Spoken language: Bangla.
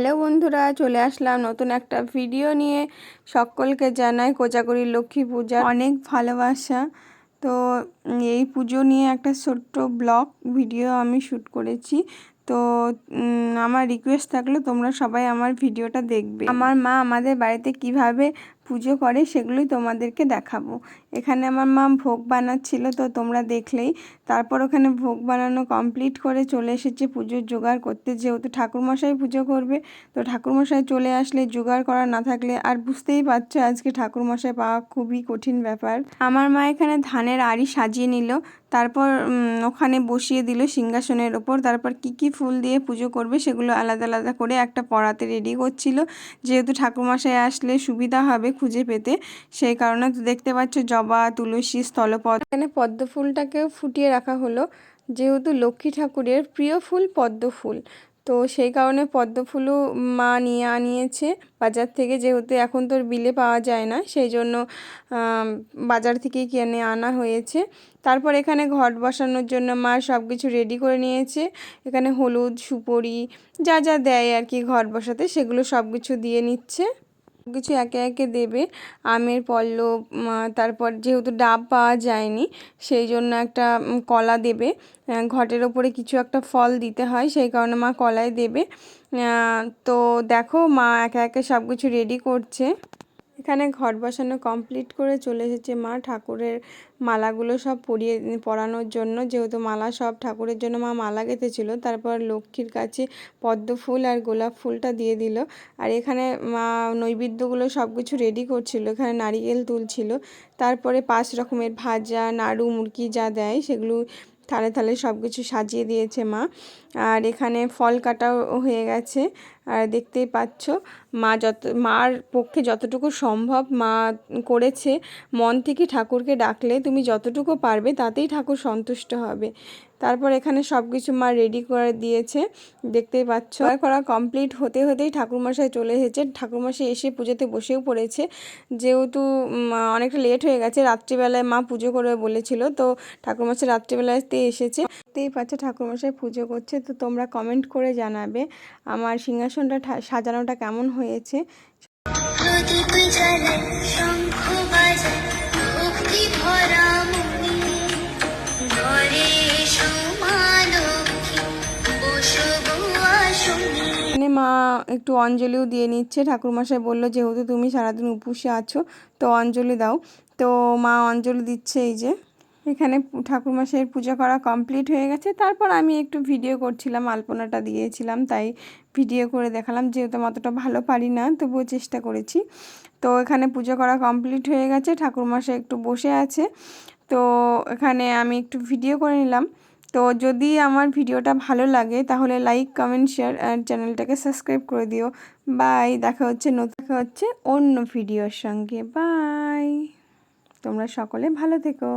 হ্যালো বন্ধুরা, চলে আসলাম নতুন একটা ভিডিও নিয়ে। সকলকে জানাই কোচাকরি লক্ষ্মী পূজা। অনেক ভালোবাসা। তো এই পুজো নিয়ে একটা ছোট্ট ব্লগ ভিডিও আমি শ্যুট করেছি। তো আমার রিকোয়েস্ট থাকলে তোমরা সবাই আমার ভিডিওটা দেখবে। আমার মা আমাদের বাড়িতে কীভাবে পুজো করে সেগুলোই তোমাদেরকে দেখাবো। এখানে আমার মা ভোগ বানাচ্ছিল, তো তোমরা দেখলেই। তারপর ওখানে ভোগ বানানো কমপ্লিট করে চলে এসেছে পুজোর জোগাড় করতে। যেহেতু ঠাকুরমশাই পুজো করবে, তো ঠাকুরমশাই চলে আসলে জোগাড় করা না থাকলে আর বুঝতেই পারছ আজকে ঠাকুরমশাই পাওয়া খুবই কঠিন ব্যাপার। আমার মা এখানে ধানের আড়ি সাজিয়ে নিল, তারপর ওখানে বসিয়ে দিল সিংহাসনের ওপর। তারপর কি কি ফুল দিয়ে পুজো করবে সেগুলো আলাদা আলাদা করে একটা পড়াতে রেডি করছিল। যেহেতু ঠাকুরমশাই আসলে সুবিধা হবে খুঁজে পেতে। সেই কারণে তো দেখতে পাচ্ছ জবা, তুলসী স্থলপদ এখানে পদ্ম ফুলটাকেও ফুটিয়ে রাখা হলো। যেহেতু লক্ষ্মী ঠাকুরের প্রিয় ফুল পদ্ম ফুল তো সেই কারণে পদ্ম ফুলও মা নিয়ে আনিয়েছে। বাজার থেকে যেহেতু এখন তোর বিলে পাওয়া যায় না, সেই জন্য বাজার থেকেই কিনে আনা হয়েছে। তারপর এখানে ঘট বসানোর জন্য মা সব কিছু রেডি করে নিয়েছে। এখানে হলুদ, সুপরি, যা যা দেয় আর কি ঘট বসাতে, সেগুলো সব কিছু দিয়ে নিচ্ছে। কিছু একে একে দেবে। আমের পল্লব তারপর যেহেতু ডাব পাওয়া যায়নি সেই জন্য একটা কলা দেবে। ঘটের ওপরে কিছু একটা ফল দিতে হয়, সেই কারণে মা কলাই দেবে। তো দেখো মা একে একে সব কিছু রেডি করছে। এখানে ঘট বসানো কমপ্লিট করে চলে এসেছে মা। ঠাকুরের মালাগুলো সব পরিয়ে, পরানোর জন্য। যেহেতু মালা সব ঠাকুরের জন্য মা মালা গেঁথেছিল, তারপর লক্ষ্মীর কাছে পদ্ম ফুল আর গোলাপ ফুলটা দিয়ে দিল। আর এখানে মা নৈবেদ্যগুলো সব কিছু রেডি করছিল, এখানে নারিকেল তুলছিল। তারপরে পাঁচ রকমের ভাজা, নাড়ু, মুরগি যা দেয় সেগুলো থালে থালে সব কিছু সাজিয়ে দিয়েছে মা। আর এখানে ফল কাটাও হয়ে গেছে। আর দেখতেই পাচ্ছ, মা যত, মার পক্ষে যতটুকু সম্ভব মা করেছে। মন থেকে ঠাকুরকে ডাকলে তুমি যতটুকু পারবে তাতেই ঠাকুর সন্তুষ্ট হবে। তারপর এখানে সব কিছু মা রেডি করে দিয়েছে। দেখতেই পাচ্ছ। করা কমপ্লিট হতে হতেই ঠাকুরমশাই চলে এসেছে ঠাকুরমশাই এসে পুজোতে বসেও পড়েছে। যেহেতু অনেকটা লেট হয়ে গেছে, রাত্রিবেলায় মা পুজো করবে বলেছিল, তো ঠাকুরমশাই রাত্রিবেলাতে এসেছে। দেখতেই পাচ্ছ ঠাকুরমশাই পুজো করছে, তো তোমরা কমেন্ট করে জানাবে। আমার সিংহাসনটা সাজানোটা কেমন হয়েছে? মা একটু অঞ্জলিও দিয়ে নিচ্ছে। ঠাকুরমশাই বলল, যেহেতু তুমি সারাদিন উপসে আছো, তো অঞ্জলি দাও। তো মা অঞ্জলি দিচ্ছে এই যে। এখানে ঠাকুরমশাইয়ের পূজা করা কমপ্লিট হয়ে গেছে। তারপর আমি একটু ভিডিও করছিলাম, আলপনাটা দিয়েছিলাম, তাই ভিডিও করে দেখালাম। যেহেতু অতটা ভালো পারি না, তবুও চেষ্টা করেছি। তো এখানে পুজো করা কমপ্লিট হয়ে গেছে। ঠাকুরমশাই একটু বসে আছে। তো এখানে আমি একটু ভিডিও করে নিলাম। তো যদি আমার ভিডিওটা ভালো লাগে, তাহলে লাইক কমেন্ট শেয়ার আর চ্যানেলটাকে সাবস্ক্রাইব করে দিও। বাই দেখা হচ্ছে নতুন, দেখা হচ্ছে অন্য ভিডিওর সঙ্গে। বাই তোমরা সকলে ভালো থেকো।